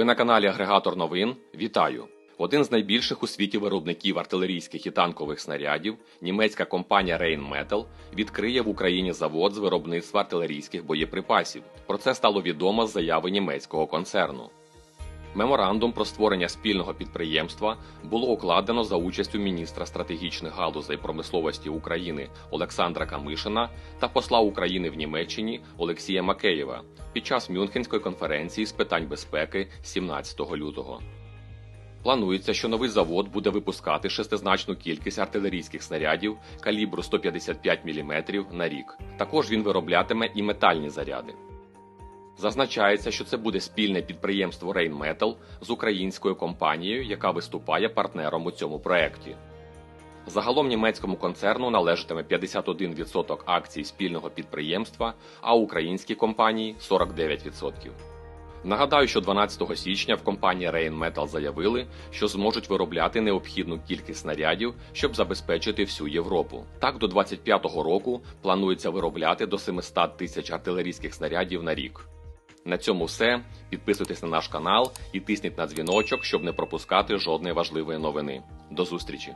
Ви на каналі Агрегатор новин. Вітаю! Один з найбільших у світі виробників артилерійських і танкових снарядів, німецька компанія Rheinmetall, відкриє в Україні завод з виробництва артилерійських боєприпасів. Про це стало відомо з заяви німецького концерну. Меморандум про створення спільного підприємства було укладено за участю міністра стратегічних галузей промисловості України Олександра Камишина та посла України в Німеччині Олексія Макеєва під час Мюнхенської конференції з питань безпеки 17 лютого. Планується, що новий завод буде випускати шестизначну кількість артилерійських снарядів калібру 155 мм на рік. Також він вироблятиме і метальні заряди. Зазначається, що це буде спільне підприємство Rheinmetall з українською компанією, яка виступає партнером у цьому проєкті. Загалом німецькому концерну належатиме 51% акцій спільного підприємства, а українській компанії 49%. Nагадаю, що 12 січня в компанії Rheinmetall заявили, що зможуть виробляти необхідну кількість снарядів, щоб забезпечити всю Європу. Так, до 25-го року планується виробляти до 700 тисяч артилерійських снарядів на рік. На цьому все. Підписуйтесь на наш канал і тисніть на дзвіночок, щоб не пропускати жодної важливої новини. До зустрічі!